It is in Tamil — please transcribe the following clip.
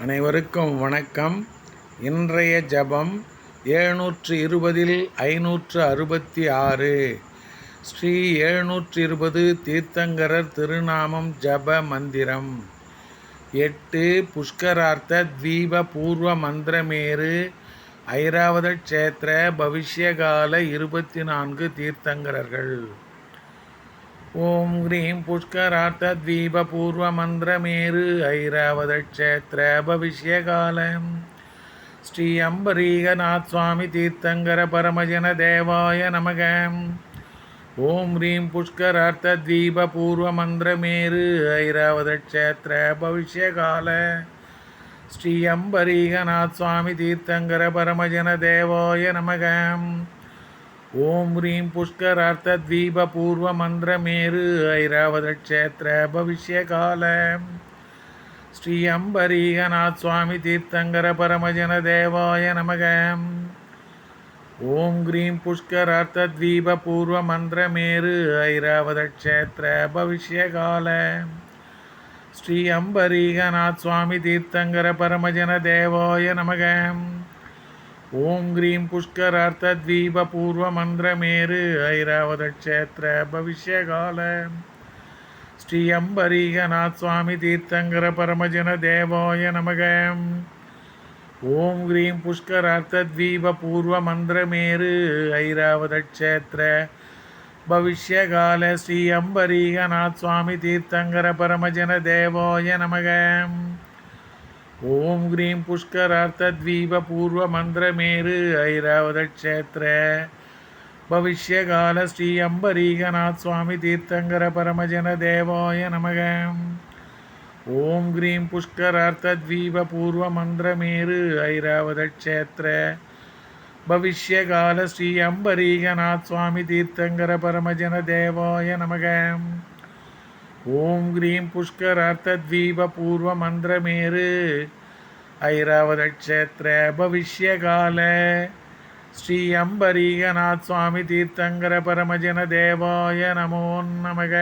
அனைவருக்கும் வணக்கம். இன்றைய ஜபம் எழுநூற்று இருபதில் ஐநூற்று அறுபத்தி ஆறு. ஸ்ரீ எழுநூற்று இருபது தீர்த்தங்கரர் திருநாமம் ஜப மந்திரம். எட்டு புஷ்கரார்த்த தீப பூர்வ மந்திரமேரு ஐராவத க்ஷேத்திர பவிஷ்யகால இருபத்தி நான்கு தீர்த்தங்கரர்கள். ஓம் ह्रीं पुष्करार्थद्वीपपूर्वमन्त्रमेरु ऐरावतक्षेत्र भविष्यकालम् श्री अम्बरीगनाथ स्वामी तीर्थङ्कर परमजनदेवाय नमः ॐ ह्रीं पुष्करार्थद्वीपपूर्वमन्त्रमेरु ऐरावतक्षेत्र भविष्यकाल श्री अम्बरीगनाथ स्वामी तीर्थङ्कर परमजनदेवाय नमः ஓம் ஹ்ரீம் புஷ்கரார்த்தத்வீப பூர்வ மந்திரமேரு ஐராவதக்ஷேத்திர பவிஷ்யகால ஸ்ரீ அம்பரீகநாத் சுவாமி தீர்த்தங்கர பரமஜன தேவாய நமக. ஓம் ஹ்ரீம் புஷ்கரார்த்தத்வீப பூர்வ மந்திரமேரு ஐராவதக்ஷேத்திர பவிஷ்யகால ஸ்ரீ அம்பரீகநாத் சுவாமி தீர்த்தங்கர பரமஜன தேவாய நமகம் ஓம் க்ரீம் புஷ்கரார்த்தத்வீபூர்வமந்திரமேரு ஐராவதக்ஷேத்திர பவிஷ்யகால ஸ்ரீ அம்பரீகநாத் சுவாமி தீர்த்தங்கர பரமஜன தேவாய நமக. ஓம் க்ரீம் புஷ்கரார்த்தத்வீபூர்வமந்திரமேரு ஐராவதக்ஷேத்திர பவிஷ்யகால ஸ்ரீ அம்பரீகநாத் சுவாமி தீர்த்தங்கர பரமஜன தேவாய நமகம் ஓம் க்ரீம் புஷ்கரார்த்தத்வீப பூர்வ மந்திரமேரு ஐராவதக்ஷேத்திர. பவிஷ்யகால ஸ்ரீ அம்பரீகநாத் சுவாமி தீர்த்தங்கர பரமஜன தேவாய நமக. ஓம் க்ரீம் புஷ்கரார்த்தத்வீப பூர்வ மந்திரமேரு ஐராவதக்ஷேத்திர. பவிஷ்யகால ஸ்ரீ அம்பரீகநாத் சுவாமி தீர்த்தங்கர பரமஜன தேவாய நமகம் ஓம் க்ரீம் புஷ்கரார்த்தத்வீபூர்வமந்திரமேரு ஐராவதக்ஷேத்திர பவிஷ்யகால ஸ்ரீ அம்பரீகநாத் சுவாமி தீர்த்தங்கர பரமஜன தேவாய நமோ நமக.